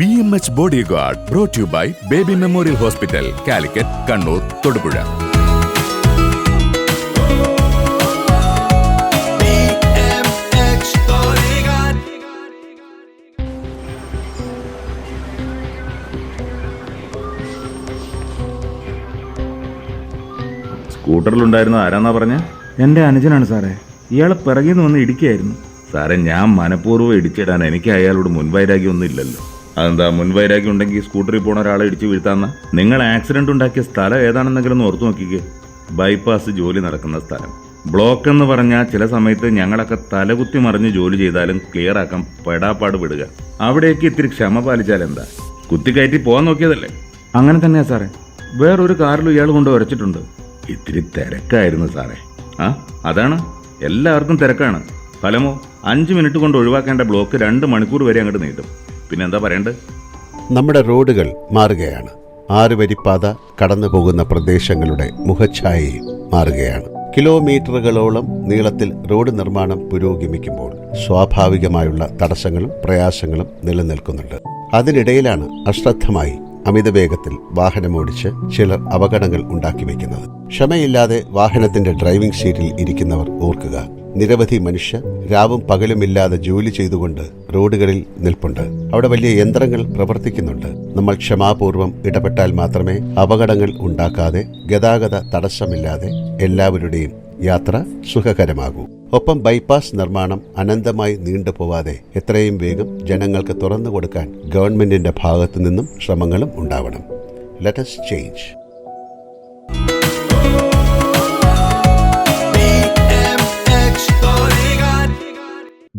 B M H body guard brought you by baby memorial hospital Calicut Kannur Thodupuzha സ്കൂട്ടറിലുണ്ടായിരുന്ന ആരാന്നാ പറഞ്ഞ എന്റെ അനുജനാണ് സാറേ ഇയാളെ പിറകിൽ നിന്ന് വന്ന് ഇടിക്കായിരുന്നു സാറേ ഞാൻ മനഃപൂർവ്വം ഇടിച്ചിടാൻ എനിക്ക് അയാളോട് മുൻവൈരാഗ്യമൊന്നും ഇല്ലല്ലോ അതെന്താ മുൻവൈരാഗ്യം ഉണ്ടെങ്കിൽ സ്കൂട്ടറിൽ പോണ ഒരാളെ ഇടിച്ചു വീഴ്ത്താന്ന നിങ്ങൾ ആക്സിഡന്റ് ഉണ്ടാക്കിയ സ്ഥലം ഏതാണെന്നെങ്കിലും ഓർത്തു നോക്കിക്കേ ബൈപ്പാസ് ജോലി നടക്കുന്ന സ്ഥലം ബ്ലോക്ക് എന്ന് പറഞ്ഞാൽ ചില സമയത്ത് ഞങ്ങളൊക്കെ തലകുത്തി മറിഞ്ഞ് ജോലി ചെയ്താലും ക്ലിയർ ആക്കാൻ പെടാപ്പാട് വിടുക അവിടേക്ക് ഇത്തിരി ക്ഷമ പാലിച്ചാൽ എന്താ കുത്തിക്കയറ്റി പോകാൻ നോക്കിയതല്ലേ അങ്ങനെ തന്നെയാ സാറേ വേറൊരു കാറിലും ഇയാൾ കൊണ്ട് ഉരച്ചിട്ടുണ്ട് ഇത്തിരി തിരക്കായിരുന്നു സാറേ ആ അതാണ് എല്ലാവർക്കും തിരക്കാണ് ഫലമോ അഞ്ച് മിനിറ്റ് കൊണ്ട് ഒഴിവാക്കേണ്ട ബ്ലോക്ക് രണ്ട് മണിക്കൂർ വരെ അങ്ങോട്ട് നീട്ടും പിന്നെന്താ പറയണ്ടേ നമ്മുടെ റോഡുകൾ മാറുകയാണ് ആറുവരിപ്പാത കടന്നു പോകുന്ന പ്രദേശങ്ങളുടെ മുഖഛായയും മാറുകയാണ് കിലോമീറ്ററുകളോളം നീളത്തിൽ റോഡ് നിർമ്മാണം പുരോഗമിക്കുമ്പോൾ സ്വാഭാവികമായുള്ള തടസ്സങ്ങളും പ്രയാസങ്ങളും നിലനിൽക്കുന്നുണ്ട് അതിനിടയിലാണ് അശ്രദ്ധമായി അമിത വേഗത്തിൽ വാഹനമോടിച്ച് ചിലർ അപകടങ്ങൾ ഉണ്ടാക്കി വയ്ക്കുന്നത് ക്ഷമയില്ലാതെ വാഹനത്തിന്റെ ഡ്രൈവിംഗ് സീറ്റിൽ ഇരിക്കുന്നവർ ഓർക്കുക നിരവധി മനുഷ്യർ രാവും പകലുമില്ലാതെ ജോലി ചെയ്തുകൊണ്ട് റോഡുകളിൽ നിൽപ്പുണ്ട് അവിടെ വലിയ യന്ത്രങ്ങൾ പ്രവർത്തിക്കുന്നുണ്ട് നമ്മൾ ക്ഷമാപൂർവം ഇടപെട്ടാൽ മാത്രമേ അപകടങ്ങൾ ഉണ്ടാക്കാതെ ഗതാഗത തടസ്സമില്ലാതെ എല്ലാവരുടെയും യാത്ര സുഖകരമാകൂ ഒപ്പം ബൈപ്പാസ് നിർമ്മാണം അനന്തമായി നീണ്ടുപോവാതെ എത്രയും വേഗം ജനങ്ങൾക്ക് തുറന്നു കൊടുക്കാൻ ഗവൺമെന്റിന്റെ ഭാഗത്തു നിന്നും ശ്രമങ്ങളും ഉണ്ടാവണം let's change